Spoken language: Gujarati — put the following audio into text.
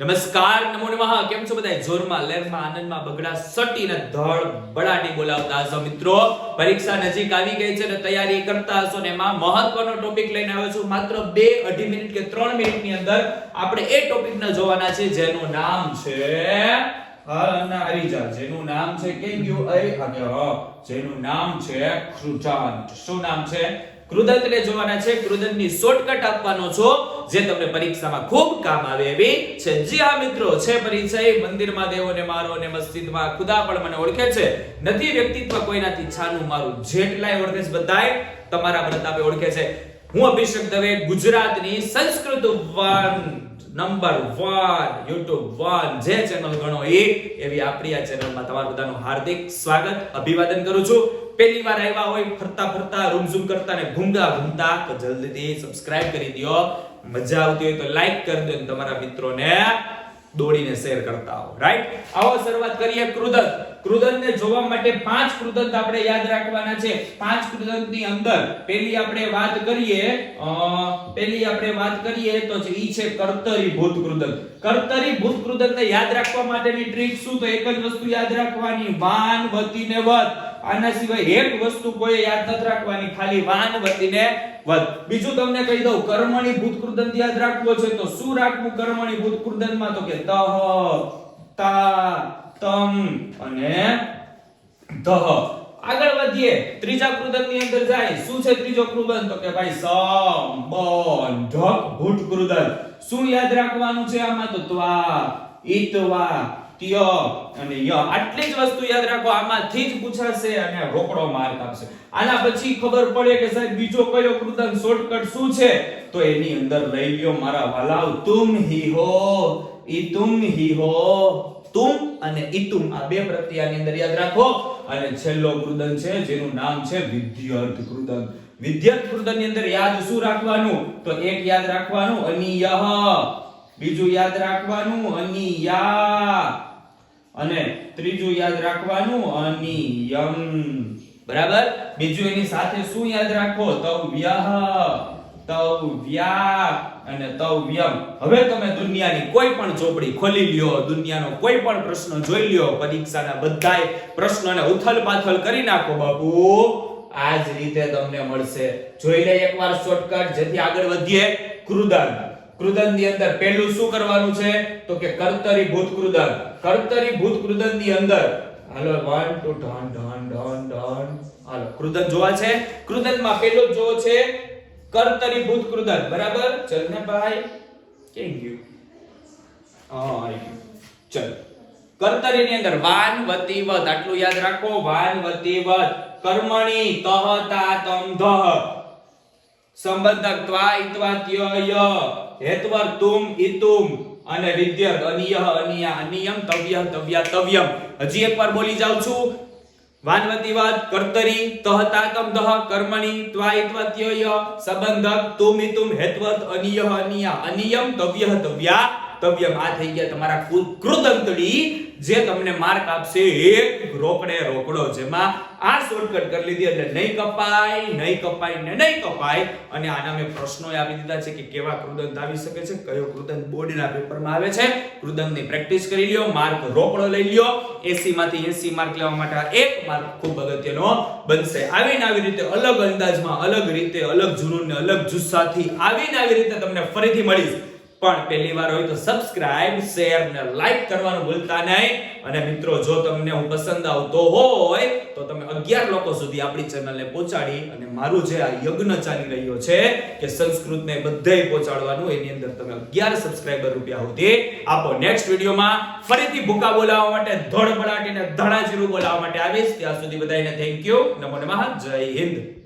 નમસ્કાર, નમો નમઃ. કેમ છો બધા જોરમાં, લહેરમાં, આનંદમાં બગડા સટીને ધળ બડાટી બોલાવતા હશો મિત્રો. પરીક્ષા નજીક આવી ગઈ છે ને તૈયારી કરતા હશો ને એમાં મહત્વનો ટોપિક લઈને આવ્યો છું. માત્ર બે અઢી મિનિટ કે ત્રણ મિનિટની અંદર આપણે એ ટોપિકને જોવાના છે જેનું નામ છે હા આવી જા જેનું નામ છે કે યુ આઈ અને જેનું નામ છે કૃતાંત શું નામ છે? કૃદંતને જોવાના છે. કૃદંતની શોર્ટકટ આપવાનો છો. જે તમને પરીક્ષામાં ખૂબ કામ આવે એવી છે. જી આ મિત્રો, છે પરિચય. મંદિરમાં દેવોને મારો અને મસ્જિદમાં ખુદા પણ મને ઓળખે છે. નથી વ્યક્તિત્વ કોઈનાથી છાનું, મારું જેટલાય ઓળખે છે બધાય તમારા પ્રતાપે ઓળખે છે. હું અભિષેક દવે, ગુજરાતની Sanskrit one, number one, YouTube one, જે ચેનલ ગણો એ, એવી આપણી આ ચેનલમાં તમારું બધાનું હાર્દિક સ્વાગત, અભિવાદન કરું છું. પહેલી વાર આવ્યા હોય, ફરતા ફરતા રૂમઝૂમ કરતા ને ઘૂમતા ઘૂમતા જલ્દીથી સબસ્ક્રાઇબ કરી દો મજા આવતી હોય તો લાઈક કરી દો અને તમારા મિત્રોને દોડીને શેર કરતા હો રાઈટ આવો શરૂઆત કરીએ કૃદંત. કૃદંતને જોવા માટે પાંચ કૃદંત આપણે યાદ રાખવાના છે. પાંચ કૃદંતની અંદર પહેલી આપણે વાત કરીએ અ, પહેલી આપણે વાત કરીએ તો ઈ છે કર્તરી ભૂત કૃદંત. કર્તરી ભૂત કૃદંતને યાદ રાખવા માટેની ટ્રીક શું? તો એક જ વસ્તુ યાદ રાખવાની. વાન વતીને વત. આના સિવાય એક વસ્તુ કોઈ યાદ ન રાખવાની, ખાલી વાન વતીને વત બીજું તમને કહી દઉં, કર્મણી ભૂત કૃદંત યાદ રાખવો છે, તો શું રાખવું કર્મણી ભૂત કૃદંતમાં તો કે તહ તા, તમ અને દહ. આગળ વધીએ, ત્રીજા કૃદંતની અંદર જાય. શું છે ત્રીજો કૃદંત તો કે ભાઈ સમ બન ઢક ભૂત કૃદંત શું યાદ રાખવાનું છે આમાં? તો ત્વા, ઈતવા ત્ય અને ય. આટલી જ વસ્તુ યાદ રાખો, આમાંથી જ પૂછાશે અને રોકડો માર્ક આપશે આના પછી ખબર પડે કે સાહેબ, બીજો કયો કૃતાંક શોર્ટકટ શું છે? તો એની અંદર લઈ લ્યો મારા વાલાવ, તુમ હી હો, ઈ તુમ હી હો, તુમ અને ઈતુમ આ બે પ્રત્યયની અંદર યાદ રાખો. અને છેલ્લો કૃદંત છે, જેનું નામ છે વિદ્યાર્થ કૃદંત વિદ્યાર્થ કૃદંતની અંદર યાદ શું રાખવાનું? તો એક યાદ રાખવાનું, અનિયહ. બીજું યાદ રાખવાનું અનિયા અને ત્રીજું યાદ રાખવાનું, અનિયમ. બરાબર? બીજું એની સાથે શું યાદ રાખો? તવ્યહ. તવ્યા અને તવ્યમ. હવે તમે દુનિયાની કોઈ પણ ચોપડી ખોલી લ્યો, દુનિયાનો કોઈ પણ પ્રશ્ન જોઈ લ્યો, પરીક્ષાના બધાય પ્રશ્નોને ઉથલ પાથલ કરી નાખો, બાપુ. આ જ રીતે તમને મળશે. જોઈ લે એકવાર શોર્ટકટ જેથી આગળ વધીએ. કૃદંત કૃદંતની અંદર પહેલું શું કરવાનું છે? તો કે કર્તરી ભૂત કૃદન. કર્તરી ભૂત કૃદંતની અંદર હાલો 1 2 ઢન ઢન ઢન ઢન હાલો, કૃદન જોવા છે? કૃદંતમાં પહેલો જો છે કર્તરી ભૂત કૃદન. બરાબર? ચલ ને ભાઈ. કેમ ગયું? હા, આવી ગયું. ચલ. કર્તરી ની અંદર વાન વતી વત આટલું યાદ રાખો વાન વતી વત કર્મણી તહ તા તમ ધહ સંબંધક ત્વા ઇત્વા ત્ય ય હેતવર તુમ. ઇતુમ અને વિદ્ય અનિયહ અનિયા, અનિયમ, તવ્ય, તવ્યા, તવ્યમ. હજી એકવાર બોલી જાઉં છું. વાનવતી વાત કર્તરી તહતાકમ દહ, કર્મણી ત્વાઇત્વા ત્ય ય સંબંધક તુમ ઇતુમ હેત્વત અનિયહ અનિયા, અનિયમ, તવ્ય, તવ્યા. તવ્યમ આ થઈ ગયા તમારા કુલ કૃદંતડી જે તમને માર્ક આપશે એક રોકડે રોકડો જેમાં આ શોર્ટકટ કરી લીધી એટલે નહીં કપાય નહીં કપાય ને નહીં કપાય. અને આના મેં પ્રશ્નો આપી દીધા છે કે કેવા કૃદંત આવી શકે છે, કયો કૃદંત બોર્ડના પેપરમાં આવે છે. કૃદંતની પ્રેક્ટિસ કરી લ્યો, માર્ક રોકડો લઈ લ્યો. 80 માંથી 80 માર્ક લેવા માટે એક માર્ક ખૂબ અગત્યનો બનશે. આવીને આવી રીતે અલગ અંદાજમાં, અલગ રીતે, અલગ જુનૂન ને અલગ જુસ્સાથી આવીને આવી રીતે તમને ફરીથી મળીશ. પણ પહેલી વાર હોય તો સબસ્ક્રાઇબ શેર ને લાઈક કરવાનું ભૂલતા નહીં. અને મિત્રો, જો તમને હું પસંદ આવતો હોય, તો તમે 11 લોકો સુધી આપણી ચેનલને પહોંચાડી અને મારું જે આ યજ્ઞ ચાલી રહ્યો છે, કે સંસ્કૃતને બધે પહોંચાડવાનું, એની અંદર તમે 11 સબસ્ક્રાઇબર રૂપિયા સુધી આપો. નેક્સ્ટ વિડીયોમાં ફરીથી ભૂકા બોલાવવા માટે ધોળ બળાટીને ધડાજીરું બોલાવવા માટે આવીશ. ત્યાં સુધી બધાને થેન્ક યુ નમો નમઃ. જય હિન્દ.